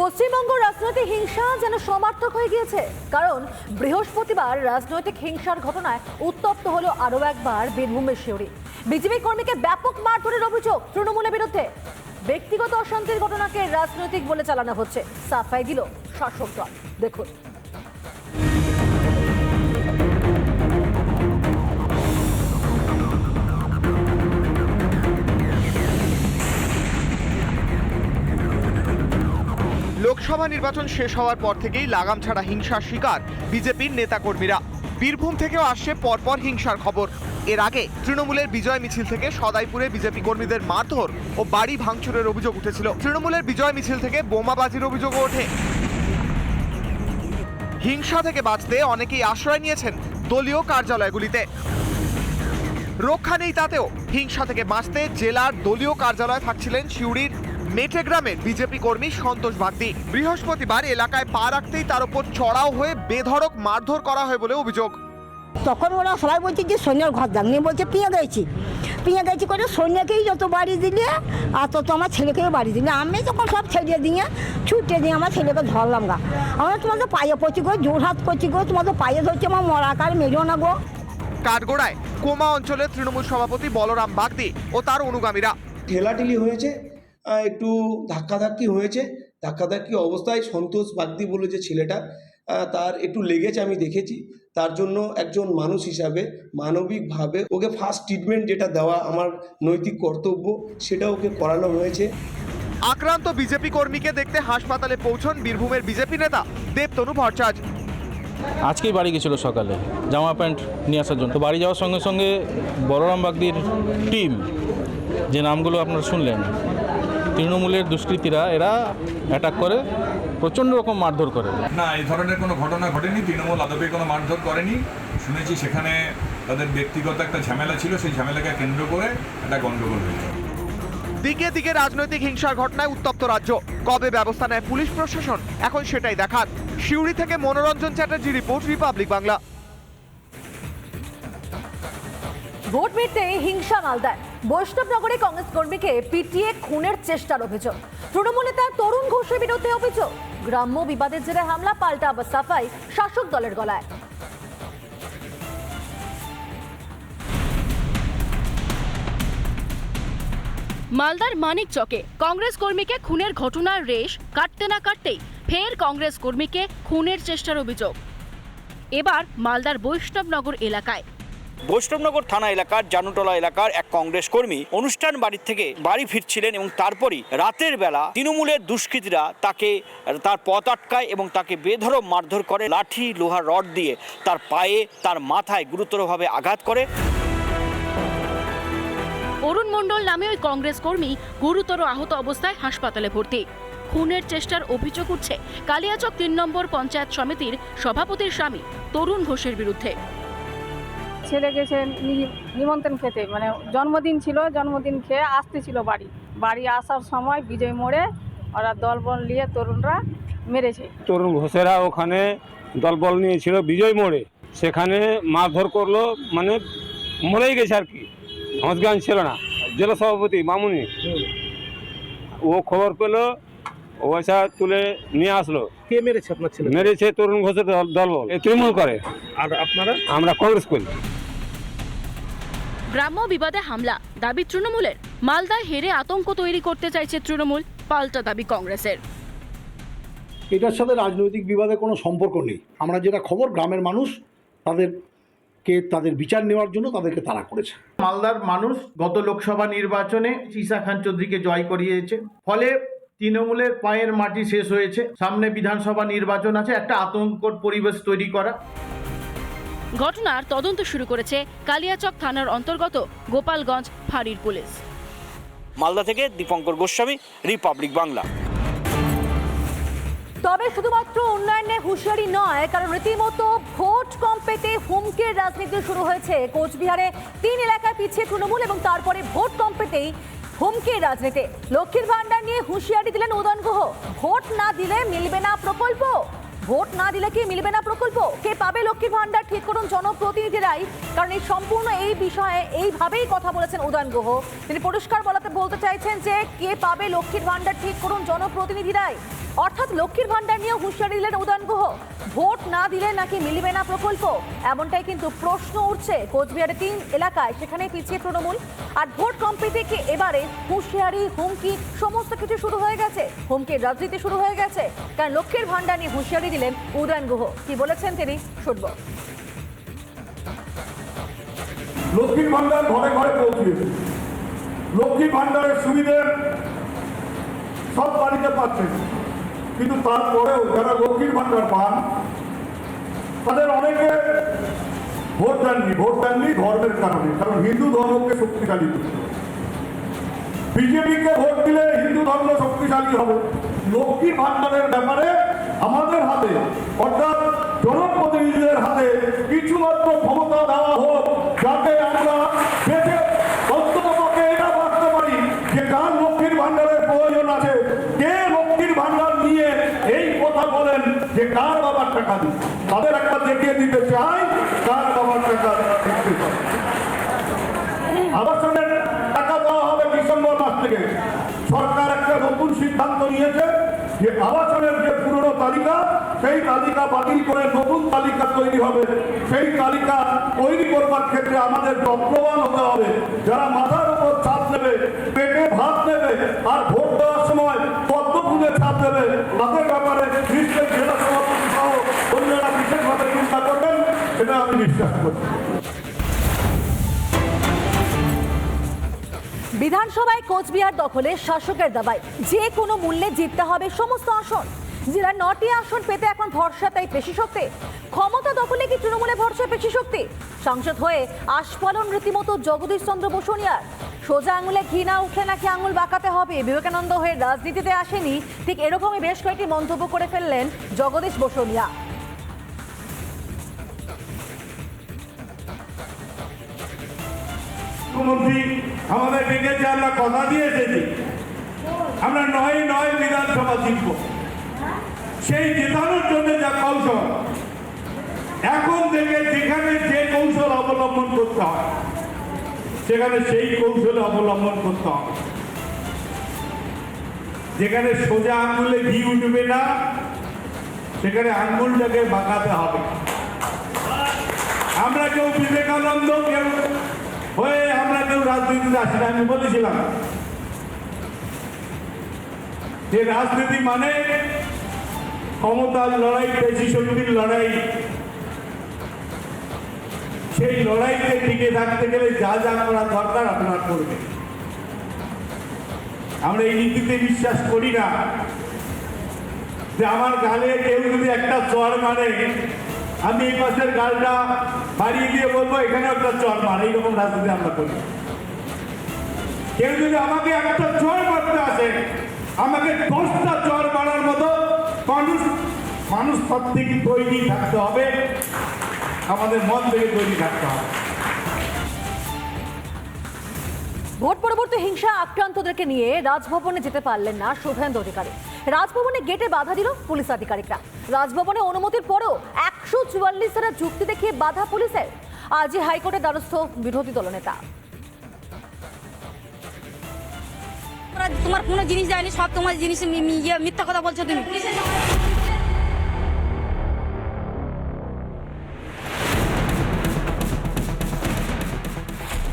পশ্চিমবঙ্গ রাজনৈতিক হিংসা যেন সমার্থক হয়ে গিয়েছে। কারণ বৃহস্পতিবার রাজনৈতিক হিংসার ঘটনায় উত্তপ্ত হলো আরও একবার বীরভূমের শিউরি বিজেপি কর্মীকে ব্যাপক মারধরের অভিযোগ তৃণমূলের বিরুদ্ধে। ব্যক্তিগত অশান্তির ঘটনাকে রাজনৈতিক বলে চালানো হচ্ছে, সাফাই দিল শাসক দল। দেখুন। নির্বাচন শেষ হওয়ার পর থেকেই লাগাম ছাড়া হিংসার শিকার বিজেপির নেতাকর্মীরা। বীরভূম থেকেও আসছে পরপর হিংসার খবর। এর আগে তৃণমূলের বিজয় মিছিল থেকে সদাইপুরে বিজেপি কর্মীদের মারধর ও বাড়ি ভাঙচুরের অভিযোগ উঠেছিল। তৃণমূলের বিজয় মিছিল থেকে বোমাবাজির অভিযোগও ওঠে। হিংসা থেকে বাঁচতে অনেকেই আশ্রয় নিয়েছেন দলীয় কার্যালয়গুলিতে। রক্ষা নেই তাতেও। হিংসা থেকে বাঁচতে জেলার দলীয় কার্যালয়ে থাকছিলেন সিউড়ির মেটে গ্রামের বিজেপি কর্মী সন্তোষ বাগদি। বৃহস্পতিবার এলাকায় পা রাখতেই তার উপর চড়াও হয়ে বেধড়ক মারধর করা হয় বলে অভিযোগ। তখন ওরা সবাই বলছে যে সৈন্যর ঘর দাম নিয়ে বলছে পিঁয়ে গেছি পিঁয়ে গেছি করে সৈন্যকেই যত বাড়ি দিলে আর তত আমার ছেলেকেও বাড়ি দিলে। আমি তখন সব ছেড়ে দিয়ে ছুটে দিয়ে আমার ছেলেকে ধরলাম গা। আমরা তোমাদের পায়ে পড়ছি গো জোর হাত করছি গো তোমাদের পায়ে ধরছে আমার মরাকার মেরো না গো। কাঠগোড়ায় কোমা অঞ্চলের তৃণমূল সভাপতি বলরাম বাগদি ও তার অনুগামীরা। ঠেলাঠেলি হয়েছে একটু ধাক্কাধাক্কি হয়েছে। ধাক্কাধাক্কি অবস্থায় সন্তোষ বাগদি বলে যে ছেলেটা তার একটু লেগেছে আমি দেখেছি। তার জন্য একজন মানুষ হিসাবে মানবিকভাবে ওকে ফার্স্ট ট্রিটমেন্ট যেটা দেওয়া আমার নৈতিক কর্তব্য সেটা ওকে করানো হয়েছে। আক্রান্ত বিজেপি কর্মীকে দেখতে হাসপাতালে পৌঁছন বীরভূমের বিজেপি নেতা দেবতনু ভট্টাচার্য আজকেই বাড়ি গেছিল সকালে জামা প্যান্ট নিয়ে আসার জন্য। তো বাড়ি যাওয়ার সঙ্গে সঙ্গে বলরাম বাগদির টিম যে নামগুলো আপনারা শুনলেন তৃণমূলের দুষ্কৃতীরা এরা অ্যাটাক করে প্রচণ্ড রকম মারধর করে। না এই ধরনের কোনো ঘটনা ঘটেনি। তৃণমূল আদপে কোনো মারধর করেনি। শুনেছি সেখানে তাদের ব্যক্তিগত একটা ঝামেলা ছিল সেই ঝামেলাকে কেন্দ্র করে একটা গণ্ডগোল হয়েছে। দিকে দিকে রাজনৈতিক হিংসার ঘটনায় উত্তপ্ত রাজ্য। কবে ব্যবস্থা নেয় পুলিশ প্রশাসন? এখন সেটাই দেখার। সিউড়ি থেকে Manoranjan Chatterjee report Republic Bangla. Vote মিটতে হিংসা মালদায়। বৈষ্ণবনগরে কংগ্রেস কর্মীকে পিটিয়ে খুনের চেষ্টার অভিযোগ। তৃণমূল নেতা তরুণ ঘোষের বিরুদ্ধে অভিযোগ। গ্রাম্য বিবাদের জেরে হামলা পাল্টা আবার সাফাই শাসক দলের গলায়। মালদার মানিক চকে কংগ্রেস কর্মীকে খুনের ঘটনার রেশ কাটতে না কাটতেই ফের কংগ্রেস কর্মীকে খুনের চেষ্টার অভিযোগ। এবার মালদার বৈষ্ণবনগর এলাকায় বৈষ্ণবনগর থানা এলাকার জানুটলা এলাকার এক কংগ্রেস কর্মী অনুষ্ঠান বাড়ির থেকে বাড়ি ফিরছিলেন এবং তারপরই রাতের বেলা তৃণমূলের দুষ্কৃতীরা তাকে, তার পথ আটকায় এবং তাকে বেধড়ক মারধর করে লাঠি লোহার রড দিয়ে তার পায়ে, তার মাথায় গুরুতরভাবে আঘাত করে। অরুণ মণ্ডল নামে ওই কংগ্রেস কর্মী গুরুতর আহত অবস্থায় হাসপাতালে ভর্তি। খুনের চেষ্টার অভিযোগ উঠছে কালিয়াচক তিন নম্বর পঞ্চায়েত সমিতির সভাপতির স্বামী তরুণ ঘোষের বিরুদ্ধে। ছেলে গেছে নি- নিমন্ত্রণ খেতে। মানে জন্মদিন ছিল জন্মদিন খেয়ে আসতেছিল বাড়ি। বাড়ি আসার সময় বিজয় মোড়ে ওরা দলবল নিয়ে তরুণরা মেরেছে। তরুণ ঘোষেরা ওখানে দলবল নিয়েছিল বিজয় মোড়ে। সেখানে মারধর করল মানে মরেই গেছে আর কি। জ্ঞান ছিল না। জেলা সভাপতি মামুনি। ও খবর পেল পয়সা তুলে নিয়ে আসলো। কে মেরেছে আপনার ছেলে? মেরেছে তরুণ ঘোষের দল দলবল। তৃণমূল করে। আর আপনারা? আমরা কংগ্রেস করি। গ্রাম্য বিবাদে হামলা দাবি তৃণমূলের। মালদায় হেরে আতঙ্ক তৈরি করতে চাইছে তৃণমূল পাল্টা দাবি কংগ্রেসের। এটার সাথে রাজনৈতিক বিবাদের কোনো সম্পর্ক নেই। আমরা যেটা খবর গ্রামের মানুষ তাদেরকে তাদের বিচার নেওয়ার জন্য তাদেরকে তারা করেছে। মালদার মানুষ গত লোকসভা নির্বাচনে ঈসা খান চৌধুরীকে জয় করিয়েছে। ফলে তৃণমূলের পায়ের মাটি শেষ হয়েছে। সামনে বিধানসভা নির্বাচন আছে একটা আতঙ্কর পরিবেশ তৈরি করা। ঘটনার তদন্ত শুরু করেছে কালিয়াচক থানার অন্তর্গত গোপালগঞ্জ ফাঁড়ির পুলিশ। মালদা থেকে দীপঙ্কর গোস্বামী রিপাবলিক বাংলা। তবে শুধুমাত্র উন্নয়নে হুঁশিয়ারি নয় কারণ রীতিমতো ভোট কম পেতে হুমকির রাজনীতি শুরু হয়েছে। কোচবিহারে তিন এলাকায় পিছিয়ে তৃণমূল এবং তারপরে ভোট কম পেতেই হুমকির রাজনীতি। লক্ষ্মীর ভান্ডার নিয়ে হুঁশিয়ারি দিলেন উদয়ন গুহ। ভোট না দিলে মিলবে না প্রকল্প। ভোট না দিলে কি মিলবে না প্রকল্প? কে পাবে লক্ষ্মীর ভান্ডার ঠিক করুন জনপ্রতিনিধিরাই। কারণ এই সম্পূর্ণ এই বিষয়ে এইভাবেই কথা বলেছেন উদয়ন গুহ। তিনি পরিষ্কার বলাতে বলতে চাইছেন যে, কে পাবে লক্ষ্মীর ভান্ডার ঠিক করুন জনপ্রতিনিধিরাই। অর্থাৎ লক্ষ্মীর ভান্ডার নিয়ে হুঁশিয়ারি দিলেন উদয়ন গুহ। ভোট না দিলে নাকি মিলবে না প্রকল্প? এমনটাই কিন্তু প্রশ্ন উঠছে কোচবিহারের তিন এলাকায় সেখানে পিছিয়ে তৃণমূল। আর ভোট কম্পিতে কি এবারে হুঁশিয়ারি, হুমকি, সমস্ত কিছু শুরু হয়ে গেছে? হুমকির রাজনীতি শুরু হয়ে গেছে। কারণ লক্ষ্মীর ভান্ডার নিয়ে হুঁশিয়ারি দিলেন উদয়ন গুহ। কি বলেছেন তিনি? শুনব। লক্ষ্মীর ভান্ডার ঘরে ঘরে পৌঁছিয়েছে লক্ষ্মীর ভান্ডারের সুবিধে সব বাড়িতে পাচ্ছেন। কিন্তু তারপরেও যারা লক্ষ্মীর ভান্ডার পান, তাদের অনেকে ভোট দেননি। ভোট দেননি ধর্মের কারণে, কারণ হিন্দু ধর্মকে শক্তিশালী করতে বিজেপিকে ভোট দিলে হিন্দু ধর্ম শক্তিশালী হবে। লক্ষ্মীর ভান্ডারের ব্যাপারে আমাদের হাতে, অর্থাৎ জনপ্রতিনিধিদের হাতে কিছুমাত্র ক্ষমতা দেওয়া হোক, যাতে আমরা বেঁচে অন্ততপক্ষে এটা ভাবতে পারি যে কার লক্ষ্মীর ভান্ডারের প্রয়োজন আছে কে লক্ষ্মীর ভান্ডার নিয়ে এই কথা বলেন যে কার বাবার টাকা দিন তাদের একটা দেখিয়ে দিতে চাই কার বাবার টাকা টাকা দেওয়া হবে ডিসেম্বর মাস থেকে। সরকার একটা নতুন সিদ্ধান্ত নিয়েছে যে আবাসনের যে পুরনো তালিকা, সেই তালিকা বাতিল করে নতুন তালিকা তৈরি হবে। সেই তালিকা তৈরি করবার ক্ষেত্রে আমাদের যত্নবান হতে হবে। যারা মাথার উপর ছাপ নেবে, পেটে ভাত নেবে, আর ভোট দেওয়ার চাপ দেবে। তাদের ব্যাপারে জেলা সভাপতি সহ অন্যরা বিশেষভাবে চিন্তা করবেন, সেটা আমি বিশ্বাস বিধানসভায় কোচবিহার দখলে শাসকের দাবায় যে কোনো মূল্যে জিততে হবে সমস্ত আসন। জেলা নটি আসন পেতে এখন ভরসা তাই পেশি শক্তি। ক্ষমতা দখলে কি তৃণমূলে ভরসা পেশি শক্তি? সাংসদ হয়ে আস্ফালন রীতিমতো জগদীশ চন্দ্র বসুনিয়ার। সোজা আঙুলে ঘি না উঠলে নাকি আঙুল বাঁকাতে হবে? বিবেকানন্দ হয়ে রাজনীতিতে আসেনি। ঠিক এরকমই বেশ কয়েকটি মন্তব্য করে ফেললেন জগদীশ বসুনিয়া। মুখ্যমন্ত্রী, আমাদের ডেকেছে আমরা কথা দিয়ে আমরা নয় নয় বিধানসভা জিতব। সেই জেতানোর জন্য যা কৌশল। এখন থেকে যেখানে যে কৌশল অবলম্বন করতে হয়, সেখানে সেই কৌশল অবলম্বন করতে হবে। যেখানে সোজা আঙ্গুলে ঘি উঠবে না, সেখানে আঙ্গুলটাকে বাঁকাতে হবে। আমরা কেউ বিবেকানন্দ, কেউ হয়ে আমরা কেউ রাজনীতিতে আসি না, আমি বলেছিলাম। যে রাজনীতি মানে ক্ষমতার লড়াই পেশি শক্তির লড়াই। সেই লড়াইতে টিকে থাকতে গেলে যা যা করা দরকার আপনারা করবে আমরা এই নীতিতে বিশ্বাস করি না যে আমার গালে কেউ যদি একটা চর মারে, আমি এই পাশের গালটা বাড়িয়ে দিয়ে বলব এখানে একটা চর মার। এইরকম রাজনীতি আমরা করি কেউ যদি আমাকে একটা চর মারতে আসে, আমাকে দশটা চর মারার মতো মানুষ মানুষ থেকে তৈরি থাকতে হবে। আমাদের মন থেকে তৈরি থাকতে হবে। ভোট পরবর্তী হিংসা আক্রান্তদেরকে নিয়ে রাজভবনে যেতে পারলেন না শুভেন্দু অধিকারী। রাজভবনে গেটে বাধা দিল পুলিশ আধিকারিকরা। রাজভবনে অনুমতির পরও একশো চুয়াল্লিশ ধারা যুক্তি দেখিয়ে বাধা পুলিশের। আজই হাইকোর্টের দ্বারস্থ বিরোধী দলনেতা। তোমার কোনো জিনিস যায়নি সব তোমার জিনিস ইয়ে মিথ্যা কথা বলছো তুমি।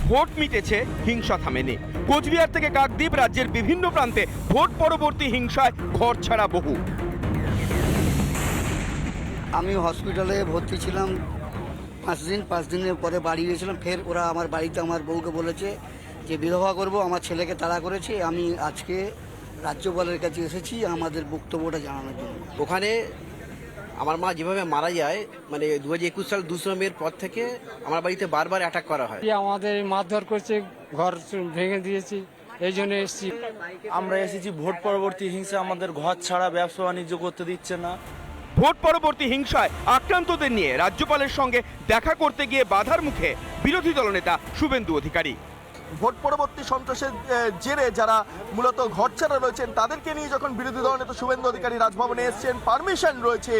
ভোট মিটেছে হিংসা থামেনি। কোচবিহার থেকে কাকদ্বীপ রাজ্যের বিভিন্ন প্রান্তে ভোট পরবর্তী হিংসায় ঘর ছাড়া বহু। আমি হসপিটালে ভর্তি ছিলাম পাঁচ দিন পাঁচ দিনের পরে বাড়ি গিয়েছিলাম ফের ওরা আমার বাড়িতে আমার বউকে বলেছে যে বিধবা করব আমার ছেলেকে তাড়া করেছে আমি আজকে রাজ্যপালের কাছে এসেছি আমাদের বক্তব্যটা জানানোর জন্য। ওখানে আমার মা যেভাবে মারা যায় মানে দু হাজার একুশ সাল দুশো মের পর থেকে আমার বাড়িতে বারবার অ্যাটাক করা হয়। আমাদের মারধর করছে ঘর ভেঙে দিয়েছি এই জন্য এসেছি। আমরা এসেছি ভোট পরবর্তী হিংসা আমাদের ঘর ছাড়া ব্যবসা বাণিজ্য করতে দিচ্ছে না। ভোট পরবর্তী হিংসায় আক্রান্তদের নিয়ে রাজ্যপালের সঙ্গে দেখা করতে গিয়ে বাধার মুখে বিরোধী দলনেতা শুভেন্দু অধিকারী। ভোট পরবর্তী সন্ত্রাসের জেরে যারা মূলত ঘরছাড়া রয়েছেন, তাদেরকে নিয়ে যখন বিরোধী দলনেতা শুভেন্দু অধিকারী রাজভবনে এসছেন, পারমিশন রয়েছে,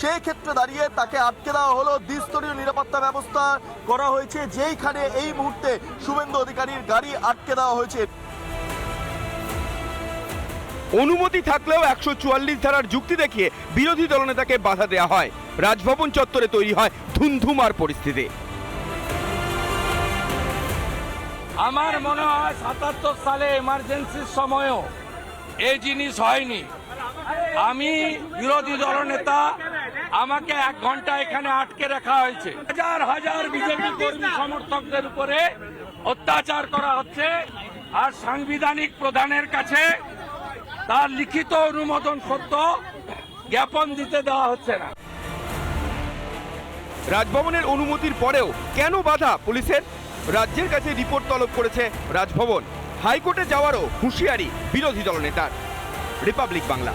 সেই ক্ষেত্রে দাঁড়িয়ে তাকে আটকে দেওয়া হলো। দ্বিস্তরীয় নিরাপত্তা ব্যবস্থা করা হয়েছে, যেইখানে এই মুহূর্তে শুভেন্দু অধিকারীর গাড়ি আটকে দেওয়া হয়েছে। অনুমতি থাকলেও একশো চুয়াল্লিশ ধারার যুক্তি দেখিয়ে বিরোধী দলনেতাকে বাধা দেওয়া হয়। রাজভবন চত্বরে তৈরি হয় ধুমধুমার পরিস্থিতি। আমার মনে হয় সাতাত্তর সালে এমার্জেন্সির সময়ও এই জিনিস হয়নি। আমি বিরোধী দলনেতা আমাকে এক ঘণ্টা এখানে আটকে রাখা হয়েছে। হাজার হাজার বিজেপি কর্মী সমর্থকদের উপরে অত্যাচার করা হচ্ছে আর সাংবিধানিক প্রধানের কাছে তার লিখিত অনুমোদন সত্য জ্ঞাপন দিতে দেওয়া হচ্ছে না। রাজভবনের অনুমতির পরেও কেন বাধা পুলিশের? রাজ্যের কাছে রিপোর্ট তলব করেছে রাজভবন। হাইকোর্টে যাওয়ারও হুঁশিয়ারি বিরোধী দলনেতার। রিপাবলিক বাংলা।